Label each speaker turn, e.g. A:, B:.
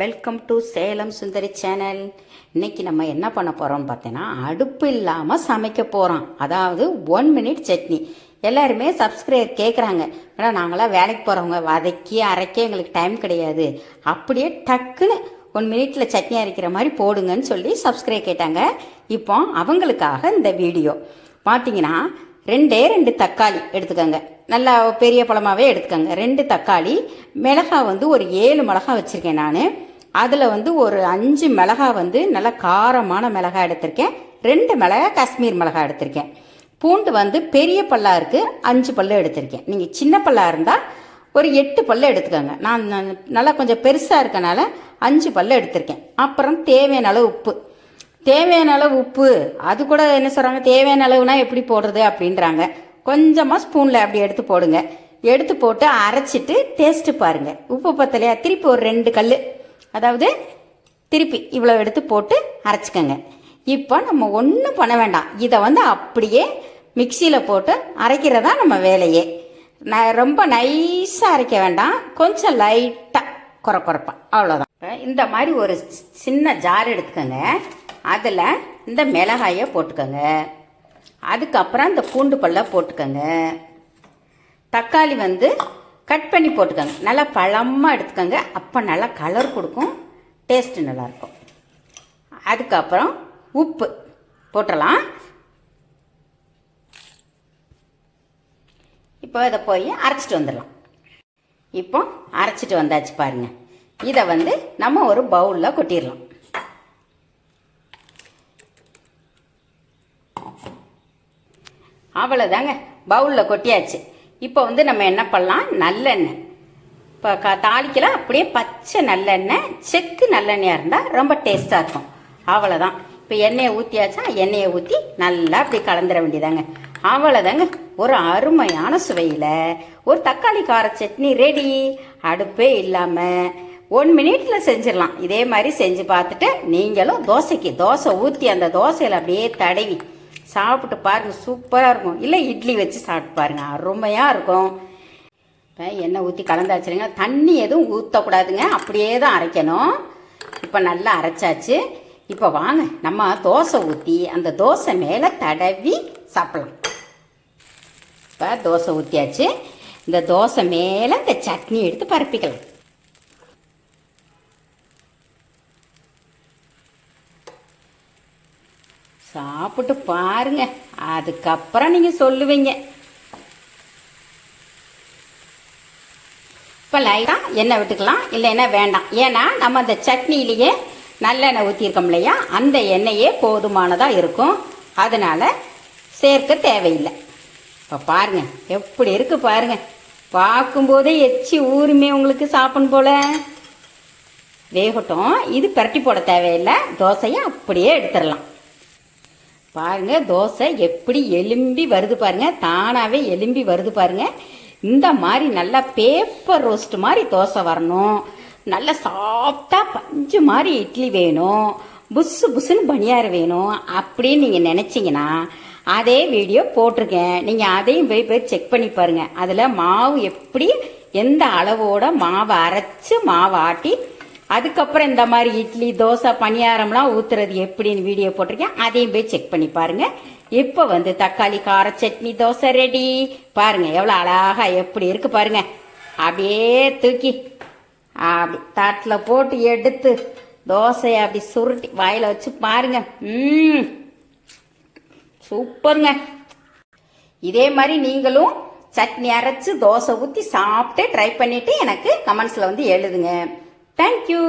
A: Welcome to Salem Sundari channel இன்னைக்கு நம்ம என்ன பண்ண போகிறோம்னு பார்த்தீங்கன்னா அடுப்பு இல்லாமல் சமைக்க போகிறோம் அதாவது ஒன் மினிட் சட்னி. எல்லாருமே சப்ஸ்கிரைப் கேட்குறாங்க மேடம் நாங்களாம் வேலைக்கு போகிறவங்க வதக்கி அரைக்க எங்களுக்கு டைம் கிடையாது. அப்படியே டக்குன்னு ஒன் மினிட்ல சட்னி அரைக்கிற மாதிரி போடுங்கன்னு சொல்லி சப்ஸ்கிரைப் கேட்டாங்க. இப்போ அவங்களுக்காக இந்த வீடியோ பார்த்தீங்கன்னா ரெண்டே ரெண்டு தக்காளி எடுத்துக்கோங்க. நல்லா பெரிய பழமாகவே எடுத்துக்கோங்க. ரெண்டு தக்காளி மிளகா வந்து ஒரு ஏழு மிளகா வச்சுருக்கேன் நான். அதில் வந்து ஒரு அஞ்சு மிளகா வந்து நல்லா காரமான மிளகா எடுத்திருக்கேன். ரெண்டு மிளகா காஷ்மீர் மிளகா எடுத்திருக்கேன். பூண்டு வந்து பெரிய பல்லா இருக்குது அஞ்சு பல்லு எடுத்திருக்கேன். நீங்கள் சின்ன பல்லா இருந்தால் ஒரு எட்டு பல்லு எடுத்துக்கோங்க. நான் நான் நல்லா கொஞ்சம் பெருசாக இருக்கனால அஞ்சு பல்லு எடுத்திருக்கேன். அப்புறம் தேவையான அளவு உப்பு. தேவையான அளவு உப்பு அது கூட என்ன சொல்கிறாங்க தேவையான அளவுனா எப்படி போடுறது அப்படின்றாங்க. கொஞ்சமாக ஸ்பூனில் அப்படி எடுத்து போடுங்க. எடுத்து போட்டு அரைச்சிட்டு டேஸ்ட்டு பாருங்கள் உப்பு பத்தலையா? திருப்பி ஒரு ரெண்டு கல் அதாவது திருப்பி இவ்வளோ எடுத்து போட்டு அரைச்சிக்கோங்க. இப்போ நம்ம ஒன்றும் பண்ண வேண்டாம். இதை வந்து அப்படியே மிக்சியில் போட்டு அரைக்கிறதா நம்ம வேலையே. நான் ரொம்ப நைஸாக அரைக்க வேண்டாம். கொஞ்சம் லைட்டாக குறை குறைப்பேன் அவ்வளோதான் இந்த மாதிரி ஒரு சின்ன ஜார் எடுத்துக்கோங்க. அதில் இந்த மிளகாயை போட்டுக்கோங்க. அதுக்கப்புறம் இந்த பூண்டு பல்ல போட்டுக்கோங்க. தக்காளி வந்து கட் பண்ணி போட்டுக்கோங்க. நல்லா பழமாக எடுத்துக்கோங்க. அப்போ நல்லா கலர் கொடுக்கும். டேஸ்ட்டு நல்லாயிருக்கும். அதுக்கப்புறம் உப்பு போட்டலாம் இப்போ இதை போய் அரைச்சிட்டு வந்துடலாம். இப்போ அரைச்சிட்டு வந்தாச்சு பாருங்க. இதை வந்து நம்ம ஒரு பவுலில் கொட்டிடலாம். அவ்வளோதாங்க பவுலில் கொட்டியாச்சு. இப்போ வந்து நம்ம என்ன பண்ணலாம்? நல்லெண்ணெய். இப்போ க தாளிக்கலாம். அப்படியே பச்சை நல்லெண்ணெய் செக்கு நல்லெண்ணெயாக இருந்தால் ரொம்ப டேஸ்ட்டாக இருக்கும். அவ்வளோதான் இப்போ எண்ணெயை ஊற்றியாச்சா எண்ணெயை ஊற்றி நல்லா அப்படி கலந்துட வேண்டியதாங்க. அவ்வளோதாங்க ஒரு அருமையான சுவையில் ஒரு தக்காளி கார சட்னி ரெடி அடுப்பே இல்லாமல் ஒன் மினிட்ல செஞ்சிடலாம். இதே மாதிரி செஞ்சு பார்த்துட்டு நீங்களும் தோசைக்கு தோசை ஊற்றி அந்த தோசையில் அப்படியே தடவி சாப்பிட்டு பாருங்க சூப்பராக இருக்கும். இல்லை இட்லி வச்சு சாப்பிட்டு பாருங்க அருமையாக இருக்கும். இப்போ எண்ணெய் ஊற்றி கலந்தாச்சுருங்க தண்ணி எதுவும் ஊற்றக்கூடாதுங்க அப்படியே தான் அரைக்கணும். இப்போ நல்லா அரைச்சாச்சு. இப்போ வாங்க நம்ம தோசை ஊற்றி அந்த தோசை மேலே தடவி சாப்பிடலாம். இப்போ தோசை ஊற்றியாச்சு இந்த தோசை மேலே இந்த சட்னி எடுத்து பரப்பிக்கலாம். சாப்பிட்டு பாருங்க. அதுக்கப்புறம் நீங்கள் சொல்லுவீங்க. இப்போ லைட்டாக எண்ணெய் விட்டுக்கலாம். இல்லைன்னா வேண்டாம். ஏன்னா நம்ம அந்த சட்னியிலேயே நல்லெண்ணெய் ஊற்றிருக்கோம் இல்லையா? அந்த எண்ணெயே போதுமானதாக இருக்கும். அதனால் சேர்க்க தேவையில்லை. இப்போ பாருங்கள் எப்படி இருக்கு பாருங்கள் பார்க்கும்போதே எச்சி ஊருமே உங்களுக்கு சாப்பிடும் போல. வேகட்டும். இது பரட்டி போட தேவையில்லை. தோசையை அப்படியே எடுத்துடலாம். பாருங்க தோசை எப்படி எலும்பி வருது பாருங்க தானாவே எலும்பி வருது பாருங்க. இந்த மாதிரி நல்லா பேப்பர் ரோஸ்ட் மாதிரி தோசை வரணும். நல்லா சாஃப்டாக பஞ்சு மாதிரி இட்லி வேணும். புஸ்ஸு புஸ்ஸுன்னு பனியார் வேணும். அப்படின்னு நீங்கள் நினச்சிங்கன்னா அதே வீடியோ போட்டிருக்கேன். நீங்கள் அதையும் போய் போய் செக் பண்ணி பாருங்கள் அதில் மாவு எப்படி எந்த அளவோட மாவை அரைச்சி மாவை ஆட்டி அதுக்கப்புறம் இந்த மாதிரி இட்லி தோசை பணியாரம்லாம் ஊத்துறது எப்படின்னு வீடியோ போட்டிருக்கேன். அதையும் போய் செக் பண்ணி பாருங்க. இப்போ வந்து தக்காளி கார சட்னி தோசை ரெடி பாருங்க எவ்வளோ அழகா எப்படி இருக்கு பாருங்க. அப்படியே தூக்கி அப்படி தட்டில் போட்டு எடுத்து தோசையை அப்படி சுருட்டி வாயில் வச்சு பாருங்க. ம் சூப்பருங்க. இதே மாதிரி நீங்களும் சட்னி அரைச்சு தோசை ஊற்றி சாப்பிட்டு ட்ரை பண்ணிட்டு எனக்கு கமெண்ட்ஸில் வந்து எழுதுங்க. Thank you